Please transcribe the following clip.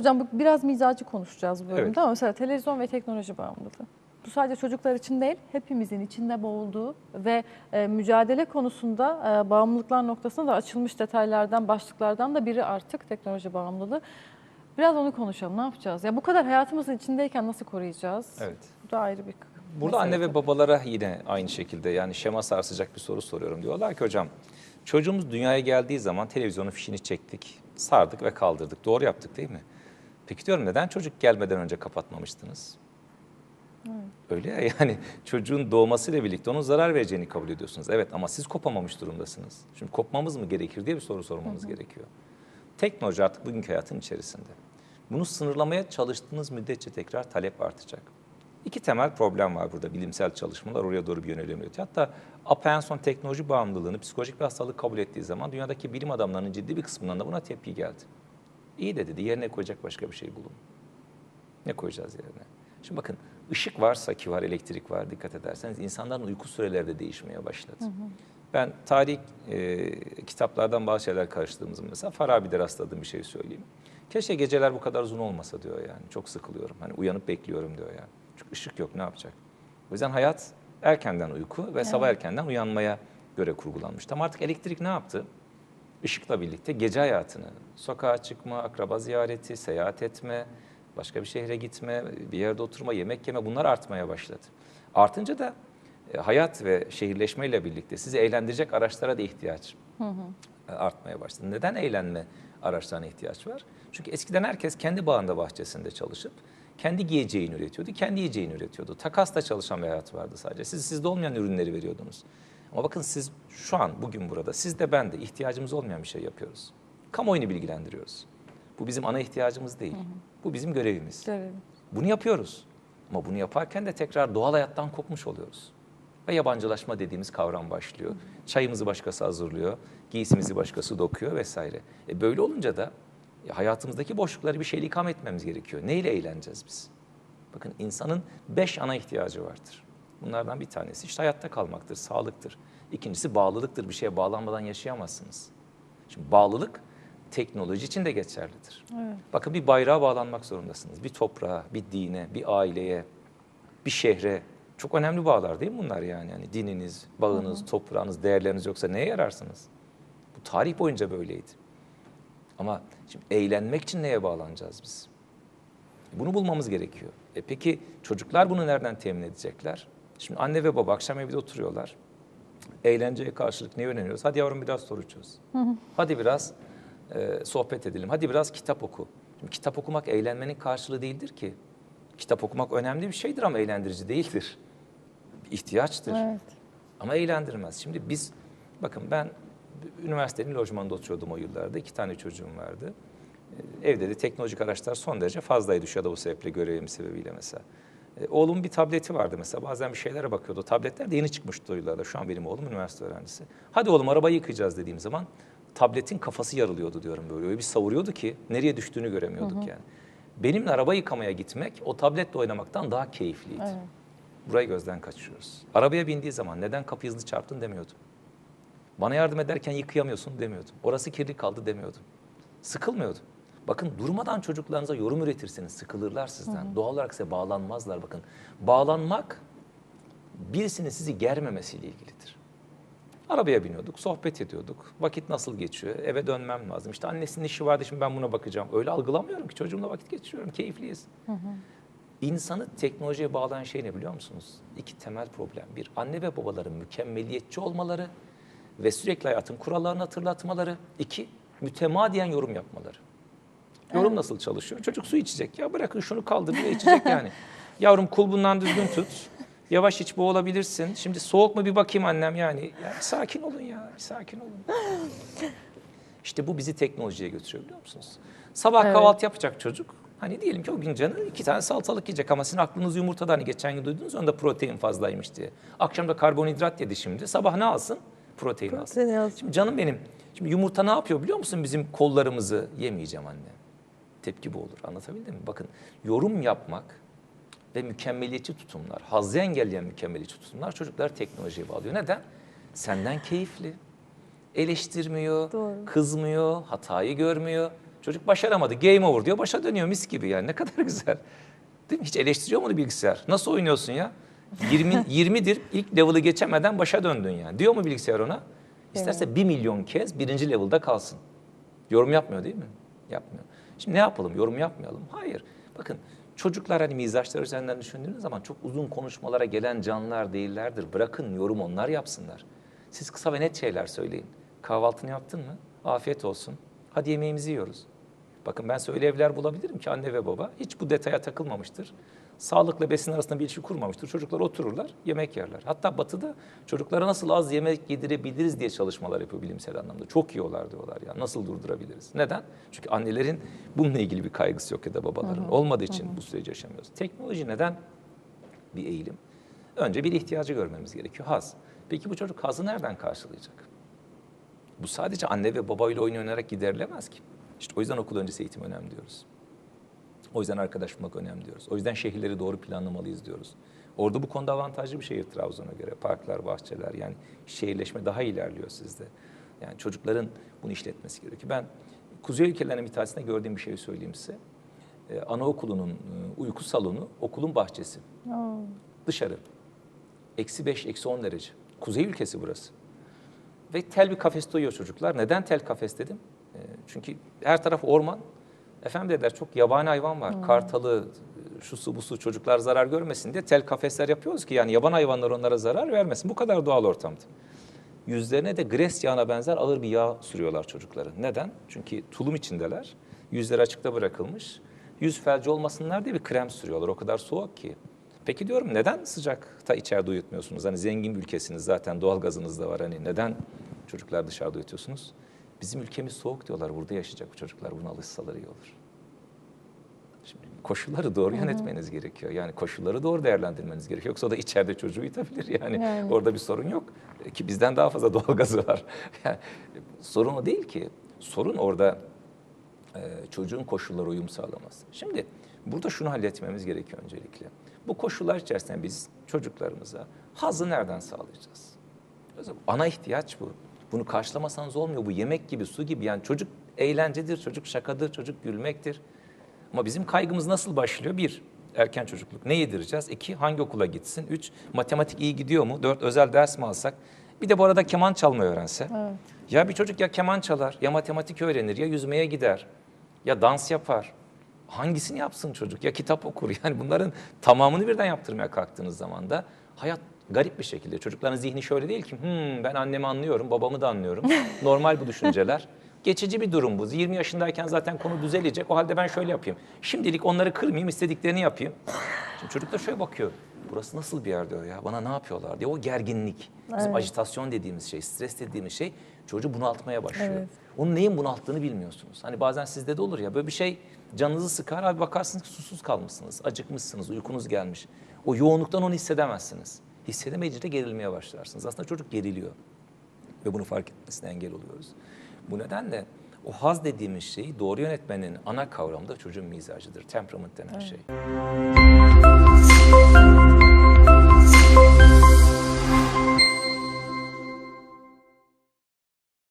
Hocam bu biraz mizacı konuşacağız bu bölümde Evet. ama mesela televizyon ve teknoloji bağımlılığı. Bu sadece çocuklar için değil, hepimizin içinde boğulduğu ve e, mücadele konusunda e, bağımlılıklar noktasında da açılmış detaylardan, başlıklardan da biri artık teknoloji bağımlılığı. Biraz onu konuşalım. Ne yapacağız? Ya bu kadar hayatımızın içindeyken nasıl koruyacağız? Evet. Bu da ayrı bir Burada mesele anne ve babalara yine aynı şekilde yani şema sarsacak bir soru soruyorum. Diyorlar ki hocam çocuğumuz dünyaya geldiği zaman televizyonun fişini çektik, sardık ve kaldırdık. Doğru yaptık değil mi? Peki diyorum neden çocuk gelmeden önce kapatmamıştınız? Öyle ya yani çocuğun doğmasıyla birlikte onun zarar vereceğini kabul ediyorsunuz. Evet ama siz kopamamış durumdasınız. Şimdi kopmamız mı gerekir diye bir soru sormamız gerekiyor. Teknoloji artık bugünkü hayatın içerisinde. Bunu sınırlamaya çalıştığınız müddetçe tekrar talep artacak. İki temel problem var burada bilimsel çalışmalar oraya doğru bir yönelim üretiyor. Hatta APA en son teknoloji bağımlılığını psikolojik bir hastalık kabul ettiği zaman dünyadaki bilim adamlarının ciddi bir kısmından da buna tepki geldi. İyi de dedi yerine koyacak başka bir şey bulun. Ne koyacağız yerine? Şimdi bakın ışık varsa ki var elektrik var dikkat ederseniz insanların uyku süreleri de değişmeye başladı. Ben tarih e, kitaplardan bazı şeyler karıştırdığımız mesela Farabi'de rastladığım bir şey söyleyeyim. Keşke geceler bu kadar uzun olmasa diyor yani. Çok sıkılıyorum. Hani uyanıp bekliyorum diyor yani. Çünkü ışık yok ne yapacak? O yüzden hayat erkenden uyku ve sabah erkenden uyanmaya göre kurgulanmış. Tam artık elektrik ne yaptı? Işıkla birlikte gece hayatını, sokağa çıkma, akraba ziyareti, seyahat etme, başka bir şehre gitme, bir yerde oturma, yemek yeme bunlar artmaya başladı. Artınca da e, hayat ve şehirleşmeyle birlikte sizi eğlendirecek araçlara da ihtiyaç e, artmaya başladı. Neden eğlenme araçlarına ihtiyaç var? Çünkü eskiden herkes kendi bağında bahçesinde çalışıp kendi giyeceğini üretiyordu, kendi yiyeceğini üretiyordu. Takasla çalışan bir hayat vardı sadece. Siz sizde olmayan ürünleri veriyordunuz. Ama bakın siz şu an bugün burada siz de ben de ihtiyacımız olmayan bir şey yapıyoruz. Kamuoyunu bilgilendiriyoruz. Bu bizim ana ihtiyacımız değil. Bu bizim görevimiz. Görelim. Bunu yapıyoruz. Ama bunu yaparken de tekrar doğal hayattan kopmuş oluyoruz. Ve yabancılaşma dediğimiz kavram başlıyor. Çayımızı başkası hazırlıyor, giysimizi başkası dokuyor vesaire. E böyle olunca da e, hayatımızdaki boşlukları bir şeyle ikam etmemiz gerekiyor. Neyle eğleneceğiz biz? Bakın insanın beş ana ihtiyacı vardır. Bunlardan bir tanesi işte hayatta kalmaktır, sağlıktır. İkincisi bağlılıktır. Bir şeye bağlanmadan yaşayamazsınız. Şimdi bağlılık teknoloji için de geçerlidir. Evet. Bakın bir bayrağa bağlanmak zorundasınız. Bir toprağa, bir dine, bir aileye, bir şehre. Çok önemli bağlar değil mi bunlar yani? yani dininiz, bağınız, toprağınız, değerleriniz yoksa neye yararsınız? Bu tarih boyunca böyleydi. Ama şimdi eğlenmek için neye bağlanacağız biz? Bunu bulmamız gerekiyor. E peki çocuklar bunu nereden temin edecekler? Şimdi anne ve baba akşam evde oturuyorlar. Eğlenceye karşılık ne öğreniyoruz? Hadi yavrum biraz soru çöz. Hadi biraz e, sohbet edelim. Hadi biraz kitap oku. Şimdi kitap okumak eğlenmenin karşılığı değildir ki. Kitap okumak önemli bir şeydir ama eğlendirici değildir. Bir ihtiyaçtır. Evet. Ama eğlendirmez. Şimdi biz, bakın ben üniversitenin lojmanında oturuyordum o yıllarda. İki tane çocuğum vardı. Ee, Evde de teknolojik araçlar son derece fazlaydı şu ya da bu sebeple görevim sebebiyle mesela. Ee, Oğlumun bir tableti vardı mesela. Bazen bir şeylere bakıyordu. Tabletler de yeni çıkmıştı o yıllarda. Şu an benim oğlum üniversite öğrencisi. Hadi oğlum arabayı yıkayacağız dediğim zaman tabletin kafası yarılıyordu diyorum böyle. Öyle bir savuruyordu ki nereye düştüğünü göremiyorduk yani. Benimle araba yıkamaya gitmek o tabletle oynamaktan daha keyifliydi. Evet. Burayı gözden kaçırıyoruz. Arabaya bindiği zaman neden kapıyı hızlı çarptın demiyordum. Bana yardım ederken yıkayamıyorsun demiyordum. Orası kirli kaldı demiyordum. Sıkılmıyordum. Bakın durmadan çocuklarınıza yorum üretirseniz sıkılırlar sizden. Doğal olarak size bağlanmazlar bakın. Bağlanmak birisinin sizi germemesiyle ilgilidir. Arabaya biniyorduk, sohbet ediyorduk. Vakit nasıl geçiyor? Eve dönmem lazım. İşte annesinin işi vardı şimdi ben buna bakacağım. Öyle algılamıyorum ki çocuğumla vakit geçiriyorum. Keyifliyiz. İnsanı teknolojiye bağlayan şey ne biliyor musunuz? İki temel problem. Bir, anne ve babaların mükemmeliyetçi olmaları ve sürekli hayatın kurallarını hatırlatmaları. İki, mütemadiyen yorum yapmaları. Yorum nasıl çalışıyor? Çocuk su içecek. Ya bırakın şunu kaldır içecek yani. Yavrum kulbundan düzgün tut. Yavaş iç boğulabilirsin. Şimdi soğuk mu bir bakayım annem yani. Ya bir sakin olun ya, bir sakin olun. İşte bu bizi teknolojiye götürüyor biliyor musunuz? Sabah Evet. kahvaltı yapacak çocuk. Hani diyelim ki o gün canı iki tane salatalık yiyecek ama sizin aklınız yumurtada hani geçen gün duydunuz onda protein fazlaymış diye. Akşam da karbonhidrat yedi şimdi. Sabah ne alsın? Protein, alsın. Protein alsın. Şimdi canım benim. Şimdi yumurta ne yapıyor biliyor musun? Bizim kollarımızı yemeyeceğim anne. Tepki bu olur. Anlatabildim mi? Bakın yorum yapmak ve mükemmeliyetçi tutumlar, hazzı engelleyen mükemmeliyetçi tutumlar çocuklar teknolojiye bağlıyor. Neden? Senden keyifli. Eleştirmiyor, Doğru. kızmıyor, hatayı görmüyor. Çocuk başaramadı. Game over diyor. Başa dönüyor mis gibi yani. Ne kadar güzel. Değil mi? Hiç eleştiriyor mu bilgisayar? Nasıl oynuyorsun ya? 20 20'dir ilk level'ı geçemeden başa döndün yani. Diyor mu bilgisayar ona? İsterse bir milyon kez birinci level'da kalsın. Yorum yapmıyor değil mi? Yapmıyor. Şimdi ne yapalım? Yorum yapmayalım. Hayır. Bakın çocuklar hani mizaçlar üzerinden düşündüğünüz zaman çok uzun konuşmalara gelen canlılar değillerdir. Bırakın yorum onlar yapsınlar. Siz kısa ve net şeyler söyleyin. Kahvaltını yaptın mı? Afiyet olsun. Hadi yemeğimizi yiyoruz. Bakın ben öyle evler bulabilirim ki anne ve baba hiç bu detaya takılmamıştır. Sağlıkla besin arasında bir ilişki kurmamıştır. Çocuklar otururlar, yemek yerler. Hatta batıda çocuklara nasıl az yemek yedirebiliriz diye çalışmalar yapıyor bilimsel anlamda. Çok yiyorlar diyorlar ya. Nasıl durdurabiliriz? Neden? Çünkü annelerin bununla ilgili bir kaygısı yok ya da babaların. Olmadığı için bu süreci yaşamıyoruz. Teknoloji neden bir eğilim? Önce bir ihtiyacı görmemiz gerekiyor. Haz. Peki bu çocuk hazı nereden karşılayacak? Bu sadece anne ve babayla oyun oynayarak giderilemez ki. İşte o yüzden okul öncesi eğitim önemli diyoruz. O yüzden arkadaş bulmak önemli diyoruz. O yüzden şehirleri doğru planlamalıyız diyoruz. Orada bu konuda avantajlı bir şehir Trabzon'a göre. Parklar, bahçeler yani şehirleşme daha ilerliyor sizde. Yani çocukların bunu işletmesi gerekiyor. Ben kuzey ülkelerinin bir tanesinde gördüğüm bir şey söyleyeyim size. Ee, anaokulunun e, uyku salonu okulun bahçesi. Aa, Dışarı. Eksi 5, eksi 10 derece. Kuzey ülkesi burası. Ve tel bir kafeste uyuyor çocuklar. Neden tel kafes dedim? Ee, çünkü her taraf orman. Efendim dediler çok yabani hayvan var. Kartalı, şu su bu su çocuklar zarar görmesin diye tel kafesler yapıyoruz ki yani yaban hayvanlar onlara zarar vermesin. Bu kadar doğal ortamda. Yüzlerine de gres yağına benzer ağır bir yağ sürüyorlar çocukların. Neden? Çünkü tulum içindeler. Yüzleri açıkta bırakılmış. Yüz felci olmasınlar diye bir krem sürüyorlar. O kadar soğuk ki. Peki diyorum neden sıcakta içeride uyutmuyorsunuz? Hani zengin bir ülkesiniz zaten doğal gazınız da var. Hani neden çocuklar dışarıda uyutuyorsunuz? Bizim ülkemiz soğuk diyorlar. Burada yaşayacak bu çocuklar. Buna alışsalar iyi olur. Şimdi koşulları doğru yönetmeniz gerekiyor. Yani koşulları doğru değerlendirmeniz gerekiyor. Yoksa o da içeride çocuğu uyutabilir yani. Yani. Orada bir sorun yok. E, Ki bizden daha fazla doğalgazı var. Yani sorun o değil ki. Sorun orada e, çocuğun koşullara uyum sağlaması. Şimdi burada şunu halletmemiz gerekiyor öncelikle. Bu koşullar içerisinde biz çocuklarımıza hazı nereden sağlayacağız? Ana ihtiyaç bu. Bunu karşılamasanız olmuyor. Bu yemek gibi, su gibi. Yani çocuk eğlencedir, çocuk şakadır, çocuk gülmektir. Ama bizim kaygımız nasıl başlıyor? Bir, erken çocukluk. Ne yedireceğiz? İki, hangi okula gitsin? Üç, matematik iyi gidiyor mu? Dört, özel ders mi alsak? Bir de bu arada keman çalmayı öğrense. evet. Ya bir çocuk ya keman çalar, ya matematik öğrenir, ya yüzmeye gider, ya dans yapar. Hangisini yapsın çocuk? Ya kitap okur. Yani bunların tamamını birden yaptırmaya kalktığınız zaman da hayat garip bir şekilde. Çocukların zihni şöyle değil ki, hmm, ben annemi anlıyorum, babamı da anlıyorum. Normal bu düşünceler. Geçici bir durum bu. 20 yaşındayken zaten konu düzelecek. O halde ben şöyle yapayım. Şimdilik onları kırmayayım, istediklerini yapayım. Şimdi çocuk da şöyle bakıyor. Burası nasıl bir yer diyor ya. Bana ne yapıyorlar diye. O gerginlik. Bizim Evet. ajitasyon dediğimiz şey, stres dediğimiz şey çocuğu bunaltmaya başlıyor. Evet. Onun neyin bunalttığını bilmiyorsunuz. Hani bazen sizde de olur ya böyle bir şey canınızı sıkar abi bakarsınız ki susuz kalmışsınız, acıkmışsınız, uykunuz gelmiş. O yoğunluktan onu hissedemezsiniz. Hissedemeyince de gerilmeye başlarsınız. Aslında çocuk geriliyor ve bunu fark etmesine engel oluyoruz. Bu nedenle o haz dediğimiz şeyi doğru yönetmenin ana kavramı da çocuğun mizacıdır. Temperament denen şey.